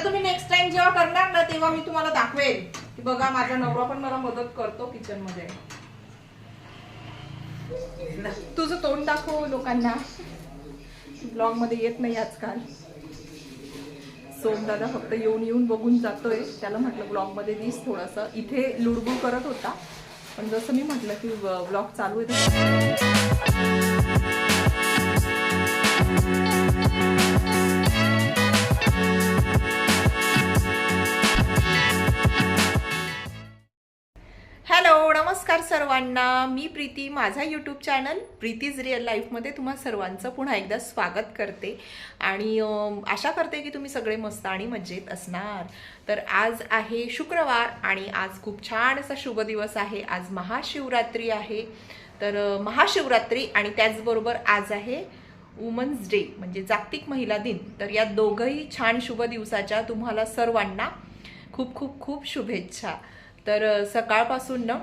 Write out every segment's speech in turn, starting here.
आता तुम्ही next time जेव्हा करणार ना तेव्हा मी तुम्हाला दाखवेल की बघा माझा नवरा पण मला मदत करतो किचनमध्ये. तुझं तोंड दाखव लोकांना. ब्लॉगमध्ये येत नाही आजकाल. सोम दादा फक्त येऊन येऊन बघून जातोय. त्याला म्हटलं ब्लॉगमध्ये दिस थोडस. इथे लुडबुड करत होता. पण जसं मी म्हटलं की ब्लॉग चालू आहे सर्वांना मी प्रीती माझा यूट्यूब चॅनल प्रीतीज रिअल लाईफमध्ये तुम्हा सर्वांचं पुन्हा एकदा स्वागत करते. आणि आशा करते की तुम्ही सगळे मस्त आणि मजेत असणार. तर आज आहे शुक्रवार आणि आज खूप छान असा शुभ दिवस आहे. आज महाशिवरात्री आहे. तर महाशिवरात्री आणि त्याचबरोबर आज आहे वुमन्स डे म्हणजे जागतिक महिला दिन. तर या दोघंही छान शुभ दिवसाच्या तुम्हाला सर्वांना खूप खूप खूप शुभेच्छा. तर सकाळपासून ना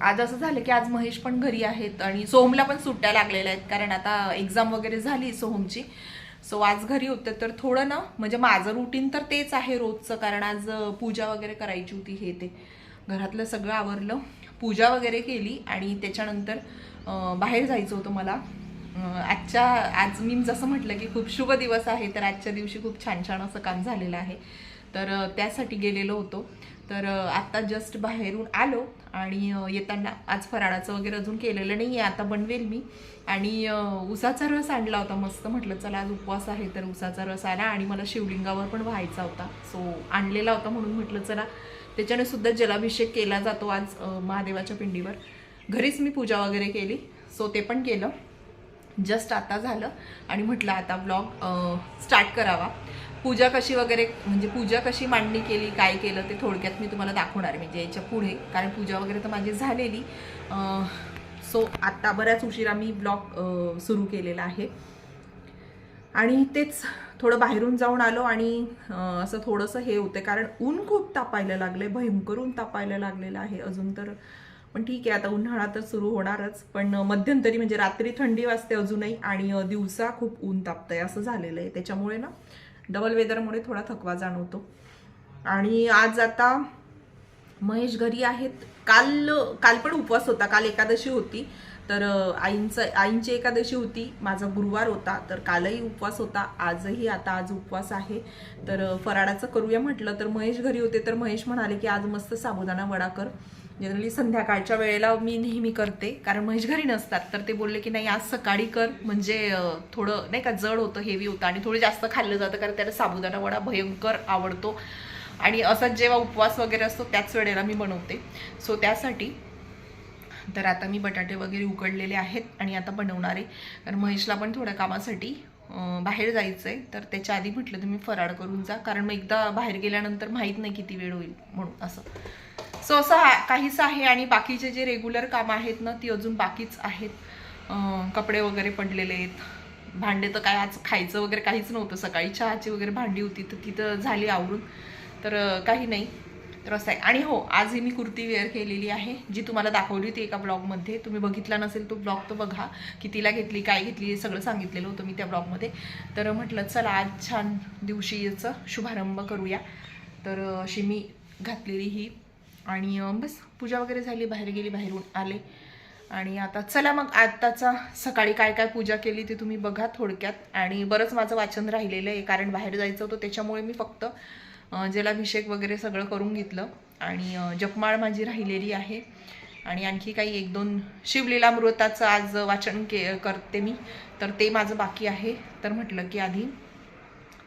आज असं झालं की आज महेश पण घरी आहेत आणि सोहमला पण सुट्ट्या लागलेल्या आहेत कारण आता एक्झाम वगैरे झाली सोहमची. सो आज घरी होते तर थोडं ना म्हणजे माझं रुटीन तर तेच आहे रोजचं कारण आज पूजा वगैरे करायची होती हे ते. घरातलं सगळं आवरलं. पूजा वगैरे केली आणि त्याच्यानंतर बाहेर जायचं होतं मला. आजच्या आज मी जसं म्हटलं की खूप शुभ दिवस आहे तर आजच्या दिवशी खूप छान छान असं काम झालेलं आहे. तर त्यासाठी गेलेलो होतो. तर आत्ता जस्ट बाहेरून आलो आणि येताना आज फराळाचं वगैरे अजून केलेलं नाही आहे आता बनवेल मी. आणि उसाचा रस आणला होता मस्त. म्हटलं चला आज उपवास आहे. तर उसाचा रस आला आणि मला शिवलिंगावर पण व्हायचा होता. सो आणलेला होता म्हणून म्हटलं चला. त्याच्याने सुद्धा जलाभिषेक केला जातो आज महादेवाच्या पिंडीवर. घरीच मी पूजा वगैरे केली. सो ते पण केलं. जस्ट आता झालं. आणि म्हटलं आता ब्लॉग स्टार्ट करावा. पूजा कशी वगैरे म्हणजे पूजा कशी मांडणी केली काय केलं ते थोडक्यात मी तुम्हाला दाखवणार आहे. म्हणजे याच्यापुढे कारण पूजा वगैरे तर माझी झालेली. सो आत्ता बऱ्याच उशिरा मी ब्लॉग सुरू केलेला आहे. आणि तेच थोडं बाहेरून जाऊन आलो आणि असं थोडंसं हे होतं कारण ऊन खूप तापायला लागले भयंकर ऊन तापायला लागलेलं आहे. अजून तर पण ठीक आहे आता उन्हाळा तर सुरू होणारच. पण मध्यंतरी म्हणजे रात्री थंडी वाजते अजूनही आणि दिवसा खूप ऊन तापतंय. असं झालेलं आहे. त्याच्यामुळे ना डबल वेदरमुळे थोडा थकवा जाणवतो. आणि आज आता महेश घरी आहेत. काल काल पण उपवास होता. काल एकादशी होती. तर आईंचं आईंची एकादशी होती. माझा गुरुवार होता. तर कालही उपवास होता. आजही आता आज उपवास आहे. तर फराळाचं करूया म्हटलं. तर महेश घरी होते. तर महेश म्हणाले की आज मस्त साबुदाणा वडा कर. जनरली संध्याकाळच्या वेळेला मी नेहमी करते कारण महेश घरी नसतात तर ते बोलले की नाही आज सकाळी कर म्हणजे थोडं नाही का जड होतं हेवी होतं आणि थोडं जास्त खाल्लं जातं कारण त्याला साबुदाणा वडा भयंकर आवडतो. आणि असंच जेव्हा उपवास वगैरे असतो त्याच वेळेला मी बनवते. सो त्यासाठी तर आता मी बटाटे वगैरे उकडलेले आहेत आणि आता बनवणार आहे. कारण महेशला पण थोड्या कामासाठी बाहेर जायचं आहे तर त्याच्या आधी म्हटलं तुम्ही फराळ करून जा कारण मग एकदा बाहेर गेल्यानंतर माहीत नाही किती वेळ होईल म्हणून असं. सो असं हा काहीच आहे आणि बाकीचे जे रेग्युलर कामं आहेत ना ती अजून बाकीच आहेत. कपडे वगैरे पडलेले आहेत. भांडे तर काय आज खायचं वगैरे काहीच नव्हतं. सकाळी चहाची वगैरे भांडी होती तर ती तर झाली आवरून. तर काही नाही. तर असं आहे. आणि हो आजही मी कुर्ती वेअर केलेली आहे जी तुम्हाला दाखवली होती एका ब्लॉगमध्ये तुम्ही बघितला नसेल तो ब्लॉग तो बघा. कितीला घेतली काय घेतली हे सगळं सांगितलेलं होतं मी त्या ब्लॉगमध्ये तर म्हटलं चला आज छान दिवशी याचं शुभारंभ करूया. तर अशी मी घातलेली ही आणि बस पूजा वगैरे झाली बाहेर गेली बाहेरून आले. आणि आता चला मग आत्ताचा सकाळी काय काय पूजा केली ते तुम्ही बघा थोडक्यात. आणि बरंच माझं वाचन राहिलेलं आहे कारण बाहेर जायचं होतं त्याच्यामुळे मी फक्त जलाभिषेक वगैरे सगळं करून घेतलं. आणि जपमाळ माझी राहिलेली आहे. आणि आणखी काही एक दोन शिवलीलामृताचं आज वाचन के करते मी. तर ते माझं बाकी आहे. तर म्हटलं की आधी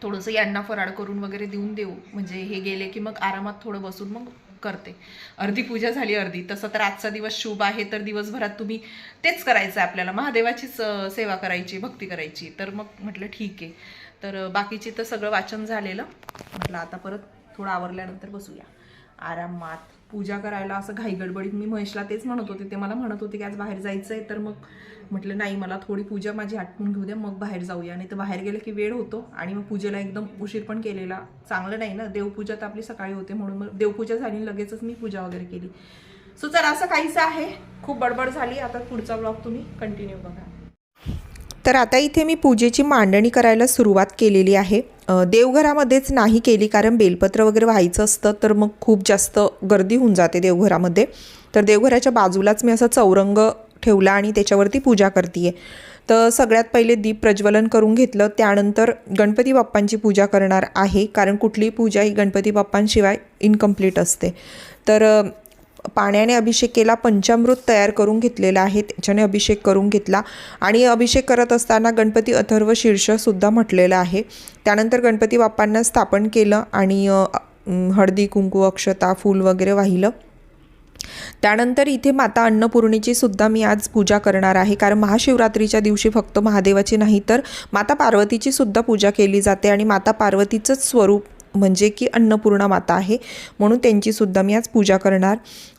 थोडंसं यांना फराळ करून वगैरे देऊन देऊ. म्हणजे हे गेले की मग आरामात थोडं बसून मग करते. अर्धी पूजा झाली अर्धी. तसं तर आजचा दिवस शुभ आहे तर दिवसभरात तुम्ही तेच करायचं आहे आपल्याला महादेवाचीच सेवा करायची भक्ती करायची. तर मग म्हटलं ठीक आहे. तर बाकीचे बाकीची तर सगळं वाचन झालेलं. म्हटलं आता परत थोडं आवरल्यानंतर बसूया. आरामात पूजा करायला असं घाईगडबडीत मी महेशला तेच म्हणत होते. ते मला म्हणत होते की आज बाहेर जायचं आहे तर मग म्हटलं नाही मला थोडी पूजा माझी आटपून घेऊ द्या मग बाहेर जाऊया. नाही तर बाहेर गेलं की वेळ होतो आणि मग पूजेला एकदम उशीर पण केलेला. चांगलं नाही ना देवपूजा तर आपली सकाळी होते म्हणून मग देवपूजा झाली आणि लगेचच मी पूजा वगैरे केली. सो चला असं काहीसं आहे. खूप बडबड झाली. आता पुढचा ब्लॉग तुम्ही कंटिन्यू बघा. तर आता इथे मी पूजेची मांडणी करायला सुरुवात केलेली आहे. देवघरामध्येच नाही केली कारण बेलपत्र वगैरे व्हायचं असतं तर मग खूप जास्त गर्दी होऊन जाते देवघरामध्ये. तर देवघराच्या बाजूलाच मी असं चौरंग ठेवला आणि त्याच्यावरती पूजा करते तर सगळ्यात पहिले दीप प्रज्वलन करून घेतलं त्यानंतर गणपती बाप्पांची पूजा करणार आहे कारण कुठलीही पूजा ही गणपती बाप्पांशिवाय इनकम्प्लीट असते. तर पाण्याने अभिषेक केला पंचामृत तयार करून घेतलेला आहे त्याच्याने अभिषेक करून घेतला. आणि अभिषेक करत असताना गणपती अथर्व शीर्षसुद्धा म्हटलेलं आहे. त्यानंतर गणपती बाप्पांना स्थापन केलं आणि हळदी कुंकू अक्षता फूल वगैरे वाहिलं. त्यानंतर इथे माता अन्नपूर्णेची सुद्धा मी आज पूजा करणार आहे. कारण महाशिवरात्रीच्या दिवशी फक्त महादेवाची नाही तर माता पार्वतीची सुद्धा पूजा केली जाते आणि माता पार्वतीचंच स्वरूप म्हणजे की अन्नपूर्णा माता आहे. म्हणून त्यांचीसुद्धा मी आज पूजा करणार.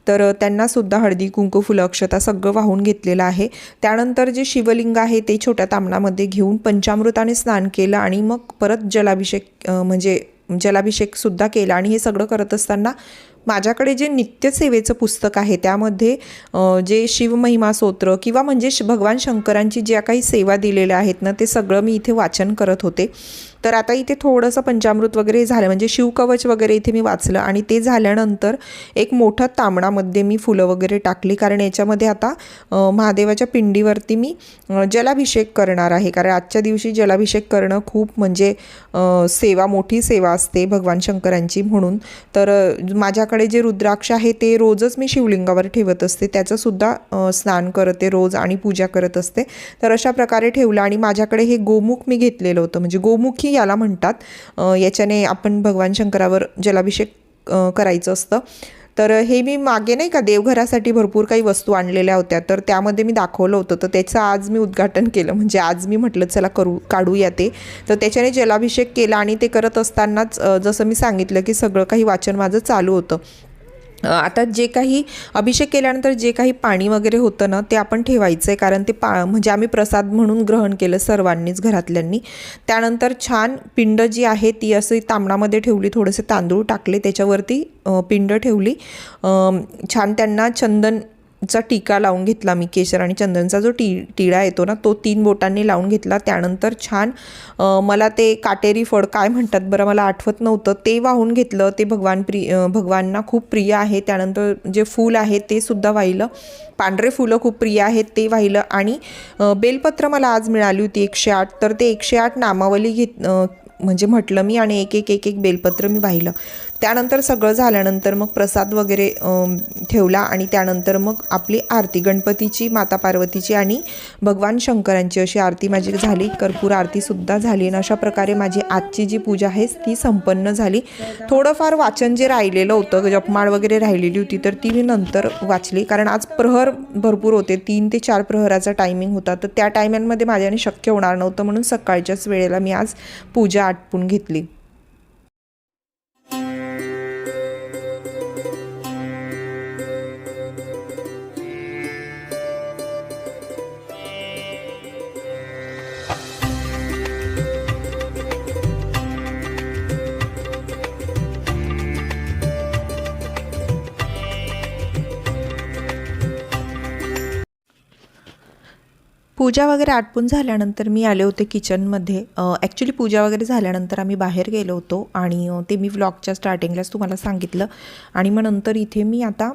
तर त्यांनासुद्धा हळदी कुंकू फुलं अक्षता सगळं वाहून घेतलेलं आहे. त्यानंतर जे शिवलिंग आहे ते छोट्या तामणामध्ये घेऊन पंचामृताने स्नान केलं आणि मग परत जलाभिषेक म्हणजे जलाभिषेकसुद्धा केला आणि हे सगळं करत असताना माझ्याकडे जे नित्यसेवेचं पुस्तक आहे त्यामध्ये जे शिवमहिमा स्तोत्र किंवा म्हणजे श- भगवान शंकरांची ज्या काही सेवा दिलेल्या आहेत ना ते सगळं मी इथे वाचन करत होते. तर आता इथे थोडंसं पंचामृत वगैरे झालं म्हणजे शिवकवच वगैरे इथे मी वाचलं आणि ते झाल्यानंतर एक मोठं तांबडामध्ये मी फुलं वगैरे टाकली. कारण याच्यामध्ये आता महादेवाच्या पिंडीवरती मी जलाभिषेक करणार आहे. कारण आजच्या दिवशी जलाभिषेक करणं खूप म्हणजे सेवा मोठी सेवा असते भगवान शंकरांची म्हणून. तर माझ्याकडे जे रुद्राक्ष आहे ते रोजच मी शिवलिंगावर ठेवत असते. त्याचंसुद्धा स्नान करते रोज आणि पूजा करत असते. तर अशा प्रकारे ठेवलं आणि माझ्याकडे हे गोमुख मी घेतलेलं होतं. म्हणजे गोमुखी याला म्हणतात. याच्याने आपण भगवान शंकरावर जलाभिषेक करायचं असतं. तर हे मी मागे नाही का देवघरासाठी भरपूर काही वस्तू आणलेल्या होत्या. तर त्यामध्ये मी दाखवलं होतं. तर त्याचं आज मी उद्घाटन केलं. म्हणजे आज मी म्हटलं चला करू काढूया ते. तर त्याच्याने जलाभिषेक केला आणि ते करत असतानाच जसं मी सांगितलं की सगळं काही वाचन माझं चालू होतं. आता जे काही अभिषेक केल्यानंतर जे काही पाणी वगैरे होतं ना ते आपण ठेवायचं आहे कारण ते पा म्हणजे आम्ही प्रसाद म्हणून ग्रहण केलं सर्वांनीच घरातल्यांनी. त्यानंतर छान पिंड जी आहे ती असं तांबडामध्ये ठेवली थोडेसे तांदूळ टाकले त्याच्यावरती पिंड ठेवली. छान त्यांना चंदन चा टीका लावून घेतला मी केशर आणि चंदनचा जो टी टिळा येतो ना तो तीन बोटांनी लावून घेतला. त्यानंतर छान मला ते काटेरी फळ काय म्हणतात बरं मला आठवत नव्हतं. ते वाहून घेतलं ते भगवान प्रिय भगवानना खूप प्रिय आहे. त्यानंतर जे फूल आहे ते सुद्धा वाहिलं. पांढरे फुलं खूप प्रिय आहेत ते वाहिलं. आणि बेलपत्र मला आज मिळाली होती एकशे आठ. तर ते एकशे आठ नामावली घेत म्हणजे म्हटलं मी आणि एक एक एक एक बेलपत्र मी वाहिलं. त्यानंतर सगळं झाल्यानंतर मग प्रसाद वगैरे ठेवला आणि त्यानंतर मग आपली आरती गणपतीची माता पार्वतीची आणि भगवान शंकरांची अशी आरती माझी झाली. कर्पूर आरतीसुद्धा झाली आणि अशा प्रकारे माझी आजची जी पूजा आहे ती संपन्न झाली. थोडंफार वाचन जे राहिलेलं होतं जपमाळ वगैरे राहिलेली होती तर ती मी नंतर वाचली. कारण आज प्रहर भरपूर होते. तीन ते चार प्रहराचा टायमिंग होता. तर त्या टायमिंगमध्ये माझ्याने शक्य होणार नव्हतं म्हणून सकाळच्याच वेळेला मी आज पूजा आटपून घेतली. पूजा वगैरे आटपून झाल्यानंतर मी आले होते किचनमध्ये. ॲक्च्युली पूजा वगैरे झाल्यानंतर आम्ही बाहेर गेलो होतो आणि ते मी व्लॉगच्या स्टार्टिंगलाच तुम्हाला सांगितलं. आणि मग नंतर इथे मी आता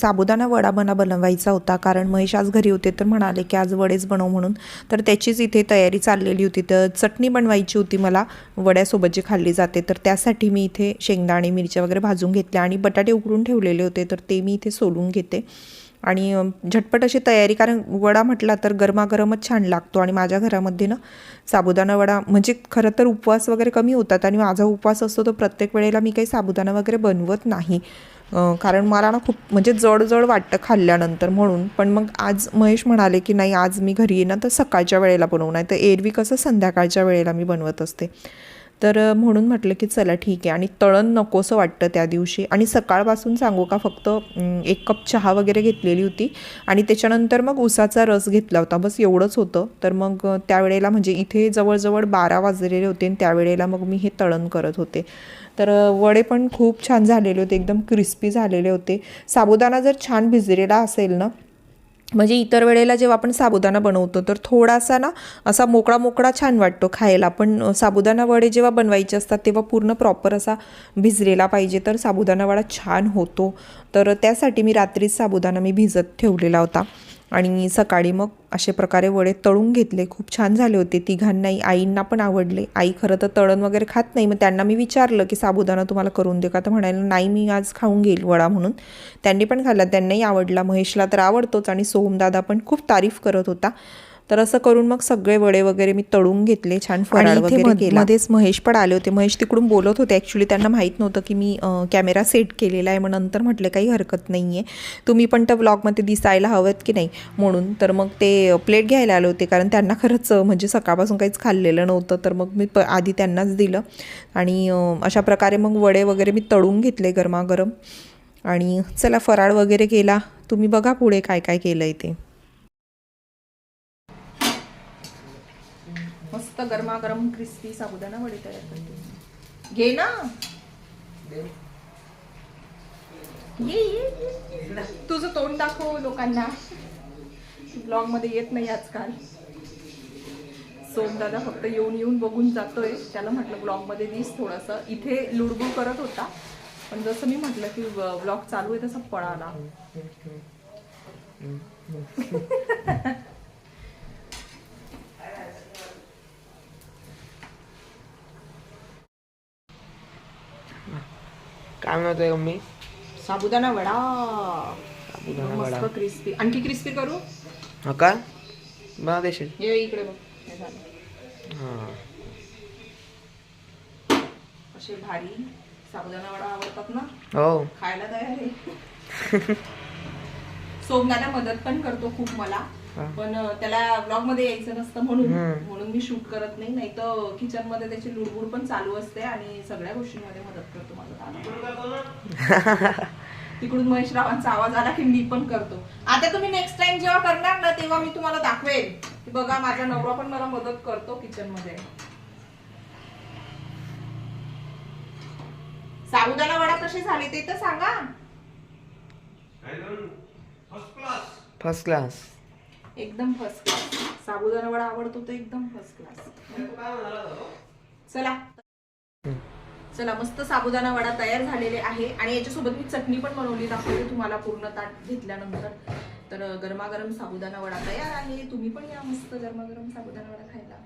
साबुदाणा वडा बना बनवायचा होता. कारण महेश आज घरी होते तर म्हणाले की आज वडेच बनव म्हणून. तर त्याचीच इथे तयारी चाललेली होती. तर चटणी बनवायची होती मला. वड्यासोबत जी खाल्ली जाते. तर त्यासाठी मी इथे शेंगदाणे मिरच्या वगैरे भाजून घेतल्या आणि बटाटे उकडून ठेवलेले होते. तर ते मी इथे सोलून घेते. आणि झटपट अशी तयारी कारण वडा म्हटला तर गरमागरमच छान लागतो आणि माझ्या घरामध्ये ना साबुदाणा वडा म्हणजे खरं तर उपवास वगैरे कमी होतात आणि माझा उपवास असतो तर प्रत्येक वेळेला मी काही साबुदाणा वगैरे बनवत नाही. कारण मला ना खूप म्हणजे जडजड वाटतं खाल्ल्यानंतर म्हणून. पण मग आज महेश म्हणाले की नाही आज मी घरी येईन तर सकाळच्या वेळेला बनवू नाही तर एरवी कसं संध्याकाळच्या वेळेला मी बनवत असते. तर म्हणून म्हटलं की चला ठीक आहे. आणि तळण नकोसं वाटतं त्या दिवशी. आणि सकाळपासून सांगू का फक्त एक कप चहा वगैरे घेतलेली होती. आणि त्याच्यानंतर मग उसाचा रस घेतला होता. बस एवढंच होतं. तर मग त्यावेळेला म्हणजे इथे जवळजवळ बारा वाजलेले होते आणि त्यावेळेला मग मी हे तळण करत होते. तर वडे पण खूप छान झालेले होते. एकदम क्रिस्पी झालेले होते. साबुदाणा जर छान भिजलेला असेल ना म्हणजे इतर वेळेला जेव्हा आपण साबुदाणा बनवतो तर थोडासा ना असा मोकळा मोकळा छान वाटतो खायला. पण साबुदाणा वडे जेव्हा बनवायचे असतात तेव्हा पूर्ण प्रॉपर असा भिजलेला पाहिजे तर साबुदाणा वडा छान होतो. तर त्यासाठी मी रात्रीच साबुदाणा मी भिजत ठेवलेला होता. आणि सकाळी मग अशा प्रकारे वडे तळून घेतले. खूप छान झाले होते. तिघांनाही आईंना पण आवडले. आई खरं तर तळण वगैरे खात नाही. मग त्यांना मी विचारलं की साबुदाणा तुम्हाला करून दे का? तर म्हणायला नाही मी आज खाऊन घेईल वडा म्हणून. त्यांनी पण खाल्ला. त्यांनाही आवडला. महेशला तर आवडतोच आणि सोहमदादा पण खूप तारीफ करत होता. तर असं करून मग सगळे वडे वगैरे मी तळून घेतले छान फराळ वगैरे केला. मध्येच महेश पण आले होते. महेश तिकडून बोलत होते. ॲक्च्युली त्यांना माहीत नव्हतं की मी कॅमेरा सेट केलेला आहे. मग नंतर म्हटले काही हरकत नाही आहे तुम्ही पण त्या व्लॉगमध्ये दिसायला हवेत की नाही? म्हणून तर मग ते प्लेट घ्यायला आले होते. कारण त्यांना खरंच म्हणजे सकाळपासून काहीच खाल्लेलं नव्हतं. तर मग मी प आधी त्यांनाच दिलं. आणि अशा प्रकारे मग वडे वगैरे मी तळून घेतले गरमागरम. आणि चला फराळ वगैरे केला. तुम्ही बघा पुढे काय काय केलं आहे ते. मस्त गरमागरम क्रिस्पी साबुदाणा वडे तयार करते. घे ना. ये ये. तुझं तोंड दाखव लोकांना. ब्लॉगमध्ये येत नाही आजकाल. सोमदादा फक्त येऊन येऊन बघून जातोय. त्याला म्हटलं ब्लॉगमध्ये दिस थोडस. इथे लुडबुड करत होता. पण जसं मी म्हटलं की ब्लॉग चालू आहे तसं पळाला. काय म्हणतोय मम्मी साबुदाणा वडा. साबुदाणा वडा. मस्त क्रिस्पी आणखी क्रिस्पी करू? हा का? बना देशील. हे इकडे बघ. हे झालं. हां. असे भारी साबुदाणा वडा आवडतात ना? हो. खायला तयार आहे. सोमदादा मदत पण करतो खूप मला. पण त्याला ब्लॉगमध्ये यायचं नसतं म्हणून. म्हणून मी शूट करत नाही. नाही तर किचनमध्ये त्याची लुडबुड पण चालू असते आणि सगळ्या गोष्टींमध्ये मदत करतो माझा तिकडून महेश रावांचा आवाज आला की मी पण करतो. आता तुम्ही नेक्स्ट टाइम जेव्हा करणार ना तेव्हा मी तुम्हाला दाखवेन. की बघा माझा नवरा पण मला मदत करतो किचनमध्ये. साबुदाणा वडा कसे झाले ते तर सांगा. फर्स्ट क्लास एकदम फर्स्ट क्लास साबुदाणा वडा आवडतो तर एकदम फर्स्ट क्लास चला. चला मस्त साबुदाणा वडा तयार झालेले आहे. आणि याच्यासोबत मी चटणी पण बनवली दाखवते तुम्हाला पूर्ण ताट घेतल्यानंतर. तर गरमागरम साबुदाणा वडा तयार आहे. तुम्ही पण या मस्त गरमागरम साबुदाणा वडा खायला.